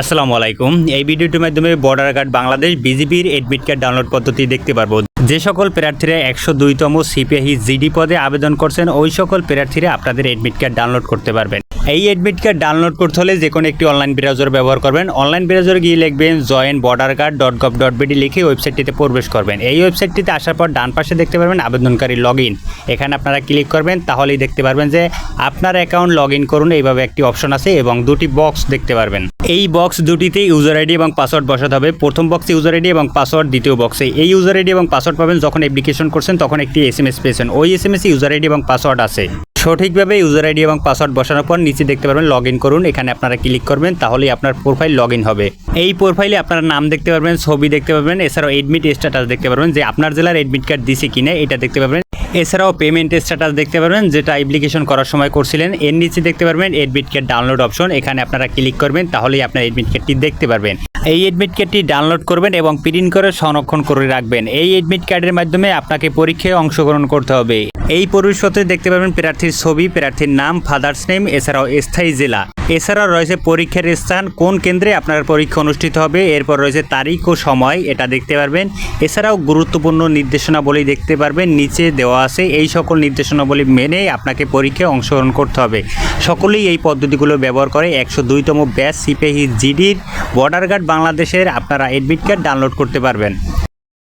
আসসালামু আলাইকুম। এই ভিডিওটির মাধ্যমে বর্ডার গার্ড বাংলাদেশ বিজিবির এডমিট কার্ড ডাউনলোড পদ্ধতি দেখতে পারব। যে সকল প্রার্থীরা একশো দুইতম সিপিআই জিডি পদে আবেদন করছেন, ওই সকল প্রার্থীরা আপনাদের এডমিট কার্ড ডাউনলোড করতে পারবেন। এই এডমিট কার্ড ডাউনলোড করতে হলে যে কোনো একটি অনলাইন ব্রাউজার ব্যবহার করবেন। অনলাইন ব্রাউজারে গিয়ে লিখবেন join border card dot gov dot BD লিখে ওয়েবসাইটটিতে প্রবেশ করবেন। এই ওয়েবসাইটটিতে আসার পর ডান পাশে দেখতে পারবেন আবেদনকারী লগ ইন এখানে আপনারা ক্লিক করবেন, তাহলেই দেখতে পারবেন যে আপনার অ্যাকাউন্ট লগ ইন করুন। এইভাবে একটি অপশন আছে এবং দুটি বক্স দেখতে পারবেন। এই বক্স দুটিতে ইউজার আইডি এবং পাসওয়ার্ড বসাতে হবে। প্রথম বক্সে ইউজার আইডি এবং পাসওয়ার্ড দ্বিতীয় বক্সে এই ইউজার আইডি এবং পাসওয়ার্ড পাবেন যখন অ্যাপ্লিকেশন করছেন, তখন একটি এস এম এস পেয়েছেন। ওই S M S user ID এবং পাসওয়ার্ড আছে। সঠিকভাবে ইউজার আইডি এবং পাসওয়ার্ড বসানোর পর নিচে দেখতে পারবেন লগ করুন। এখানে আপনারা ক্লিক করবেন, তাহলেই আপনার প্রোফাইল লগ হবে। এই প্রোফাইলে আপনারা নাম দেখতে পারবেন, ছবি দেখতে পারবেন, এছাড়াও এডমিট স্ট্যাটাস দেখতে পারবেন, যে আপনার জেলার এডমিট কার্ড দিছে কিনা, এটা দেখতে পারবেন। এছাড়াও পেমেন্ট স্ট্যাটাস দেখতে পারবেন, যেটা অ্যাপ্লিকেশন করার সময় করছিলেন। এর নিচে দেখতে পারবেন এডমিট কার্ড ডাউনলোড অপশন এখানে আপনারা ক্লিক করবেন, তাহলেই আপনার এডমিট কার্ডটি দেখতে পারবেন। এই এডমিট কার্ডটি ডাউনলোড করবেন এবং প্রিন্ট করে সংরক্ষণ করে রাখবেন। এই এডমিট কার্ডের মাধ্যমে আপনাকে পরীক্ষায় অংশগ্রহণ করতে হবে। এই প্রবেশপত্রে দেখতে পারবেন প্রার্থীর ছবি, প্রার্থীর নাম ফাদার্স নেম এছাড়াও স্থায়ী জেলা। এছাড়াও রয়েছে পরীক্ষার স্থান, কোন কেন্দ্রে আপনার পরীক্ষা অনুষ্ঠিত হবে, এরপর রয়েছে তারিখ ও সময়, এটা দেখতে পারবেন। এছাড়াও গুরুত্বপূর্ণ নির্দেশনাবলী দেখতে পারবেন, নিচে দেওয়া আছে, এই সকল নির্দেশনাবলী মেনে আপনাকে পরীক্ষায় অংশগ্রহণ করতে হবে। সকলেই এই পদ্ধতিগুলো ব্যবহার করে একশো দুইতম ব্যাচ সিপিআই জিডির বর্ডার গার্ড বাংলাদেশের আপনারা এডমিট কার্ড ডাউনলোড করতে পারবেন।